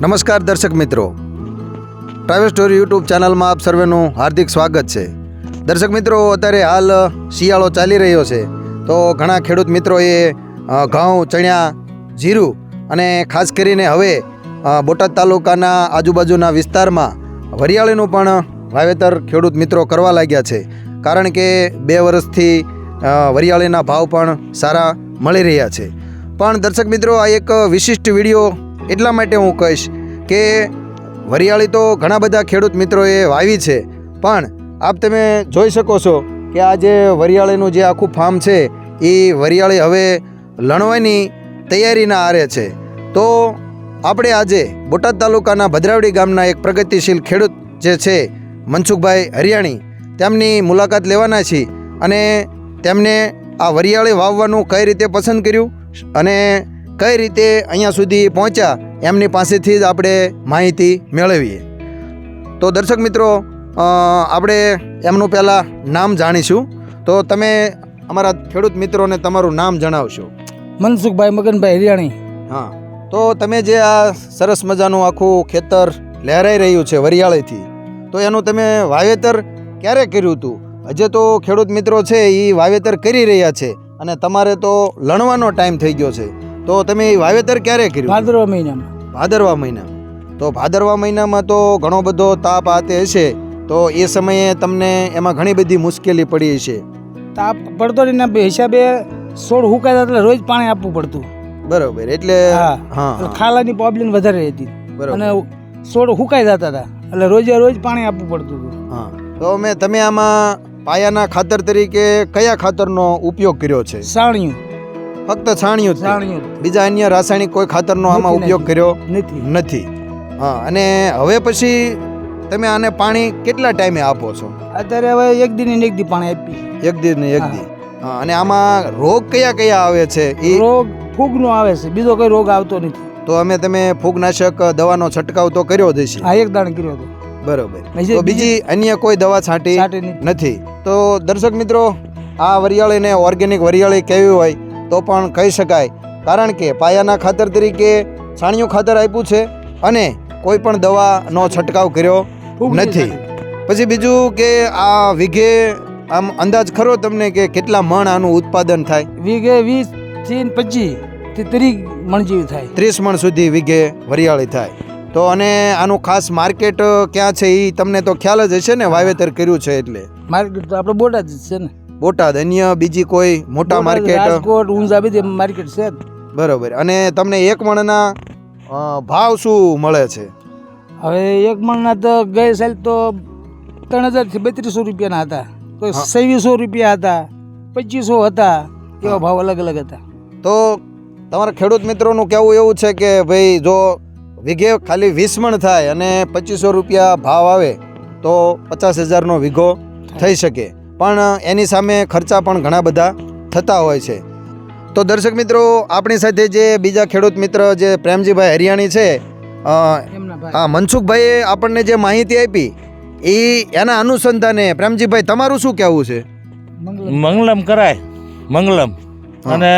નમસ્કાર દર્શક મિત્રો. ટ્રાવેલ સ્ટોરી યુટ્યુબ ચેનલમાં આપ સર્વેનું હાર્દિક સ્વાગત છે. દર્શક મિત્રો, અત્યારે હાલ શિયાળો ચાલી રહ્યો છે. તો ઘણા ખેડૂત મિત્રોએ ઘઉં, ચણ્યા, જીરું અને ખાસ કરીને હવે બોટાદ તાલુકાના આજુબાજુના વિસ્તારમાં વરિયાળીનું પણ વાવેતર ખેડૂત મિત્રો કરવા લાગ્યા છે. કારણ કે બે વર્ષથી વરિયાળીના ભાવ પણ સારા મળી રહ્યા છે. પણ દર્શક મિત્રો, આ એક વિશિષ્ટ વીડિયો એટલા માટે હું કહીશ કે વરિયાળી તો ઘણા બધા ખેડૂત મિત્રોએ વાવી છે, પણ આપ તમે જોઈ શકો છો કે આ જે વરિયાળીનું જે આખું ફાર્મ છે, એ વરિયાળી હવે લણવાની તૈયારીના આરે છે. તો આપણે આજે બોટાદ તાલુકાના ભદ્રાવડી ગામના એક પ્રગતિશીલ ખેડૂત જે છે, મનસુખભાઈ હરિયાણી, તેમની મુલાકાત લેવાના છીએ અને તેમને આ વરિયાળી વાવવાનું કઈ રીતે પસંદ કર્યું અને કઈ રીતે અહીંયા સુધી પહોંચ્યા એમની પાસેથી જ આપણે માહિતી મેળવીએ. તો દર્શક મિત્રો આપણે એમનું પહેલાં નામ જાણીશું. તો તમે અમારા ખેડૂત મિત્રોને તમારું નામ જણાવશો. મનસુખભાઈ મગનભાઈ હરિયાણી. હા. તો તમે જે આ સરસ મજાનું આખું ખેતર લહેરાઈ રહ્યું છે વરિયાળીથી તો એનું તમે વાવેતર ક્યારે કર્યું હતું? હજે તો ખેડૂત મિત્રો છે એ વાવેતર કરી રહ્યા છે અને તમારે તો લણવાનો ટાઈમ થઈ ગયો છે. તો તમે વાવેતર ક્યારે કર્યું? ભાદરવા મહિનામાં. ભાદરવા મહિના તો ભાદરવા મહિનામાં તો ઘણો બધો તાપ આતે હશે. તો એ સમયે તમને એમાં ઘણી બધી મુશ્કેલી પડી હશે. તાપ પડતો એના હિસાબે છોડ હુકાતા એટલે રોજ પાણી આપવું પડતું. બરોબર એટલે હા. ખાલાની પ્રોબ્લેમ વધારે હતી બરોબર. અને છોડ હુકાઈ જતા હતા એટલે રોજે રોજ પાણી આપવું પડતું હતું. હા. તો મેં તમે આમાં પાયાના ખાતર તરીકે કયા ખાતરનો ઉપયોગ કર્યો છે? સાણિયું. ફક્ત છાણિયું છાણિયું બીજા અન્ય રાસાયણિક કોઈ ખાતરનો આમાં ઉપયોગ કર્યો નથી. નથી. હા અને હવે પછી તમે આને પાણી કેટલા ટાઈમે આપો છો? અત્યારે હવે એક દિન એક દી પાણી આપી એક દિન એક હા. દી. હા અને આમાં રોગ કયા કયા આવે છે? એ રોગ ફૂગનો આવે છે. બીજો કોઈ રોગ આવતો નથી. તો અમે તમે ફૂગનાશક દવાનો છંટકાવ તો કર્યો જ છે આ એક દાણ કર્યો હતો. બરોબર. તો બીજી અન્ય કોઈ દવા છાંટી નથી. તો દર્શક મિત્રો આ વરિયાળીને ઓર્ગેનિક વરિયાળી કેવી હોય? તો પણ કહી શકાય. કારણ કે પાયાના ખાતર તરીકે છાણિયું ખાતર આપ્યું છે અને કોઈ પણ દવાનો છંટકાવ કર્યો નથી. પછી બીજું કે આ વીઘે આમ અંદાજ ખરો તમને કે કેટલા મણ આનું ઉત્પાદન થાય? વીઘે વીસથી પચીસથી ત્રીસ મણ જેવી થાય. ત્રીસ મણ સુધી વીઘે વરિયાળી થાય. તો અને આનું ખાસ માર્કેટ ક્યાં છે એ તમને તો ખ્યાલ જ હશે ને? વાવેતર કર્યું છે એટલે. માર્કેટ તો આપણે બોટાદ જ છે ને. બોટાદ અન્ય બીજી કોઈ મોટા માર્કેટ રાજકોટ ઊંઝા બધી માર્કેટ છે. બરોબર. અને તમને એક મણના ભાવ શું મળે છે? હવે એક મણના તો ગઈ સાલ તો ત્રણ હજારથી બત્રીસો રૂપિયાના હતા. તો સવીસો રૂપિયા હતા પચીસો હતા એવા ભાવ અલગ અલગ હતા. તો તમારા ખેડૂત મિત્રોનું કહેવું એવું છે કે ભાઈ જો વીઘે ખાલી વીસ મણ થાય અને પચીસો રૂપિયા ભાવ આવે તો પચાસ હજારનો વીઘો થઈ શકે. પણ એની સામે ખર્ચા પણ ઘણા બધા થતા હોય છે. તો દર્શક મિત્રો આપણી સાથે જે બીજા ખેડૂત મિત્ર જે પ્રેમજીભાઈ હરિયાણી છે હા મનસુખભાઈએ આપણને જે માહિતી આપી એ એના અનુસંધાને પ્રેમજીભાઈ તમારું શું કહેવું છે? મંગલમ. મંગલમ કરાય મંગલમ. અને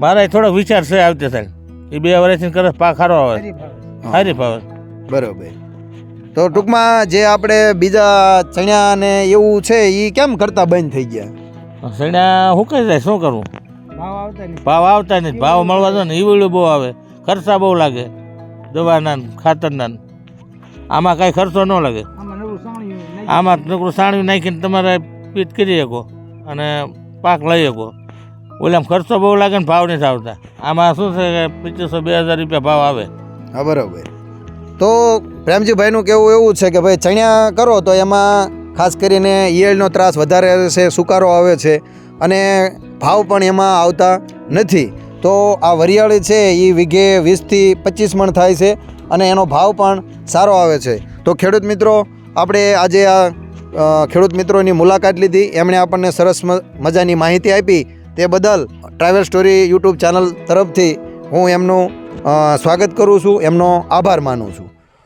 મારે થોડોક વિચાર છે આવતી સાહેબ એ બે વર્ષથી કરે પાક સારો આવે. હરીફાવે. સારી ફાવે બરોબર. તો ટૂંકમાં જે આપણે બીજા ચણ્યા ને એવું છે એ કેમ કરતા બંધ થઈ ગયા? સણ્યા હુકાઈ જાય શું કરવું? ભાવ આવતા નથી. ભાવ આવતા નહીં ભાવ મળવા દો ને ઈવડું બહુ આવે. ખર્ચા બહુ લાગે દવાના ને ખાતરના આમાં કાંઈ ખર્ચો ન લાગે. આમાં નકરું સાણવી નાખીને તમારે પીટ કરી શકો અને પાક લઈ શકો. ઓલામાં ખર્ચો બહુ લાગે ને ભાવ નથી આવતા. આમાં શું છે કે પચીસો બે હજાર રૂપિયા ભાવ આવે. હા બરાબર. તો પ્રેમજીભાઈનું કહેવું એવું છે કે ભાઈ ચણ્યા કરો તો એમાં ખાસ કરીને ઈયળનો ત્રાસ વધારે છે, સુકારો આવે છે અને ભાવ પણ એમાં આવતા નથી. તો આ વરિયાળી છે એ વીઘે વીસથી પચીસ મણ થાય છે અને એનો ભાવ પણ સારો આવે છે. તો ખેડૂત મિત્રો, આપણે આજે આ ખેડૂત મિત્રોની મુલાકાત લીધી. એમણે આપણને સરસ મજાની માહિતી આપી. તે બદલ ટ્રાવેલ સ્ટોરી યુટ્યુબ ચેનલ તરફથી હું એમનું સ્વાગત કરું છું. એમનો આભાર માનું છું.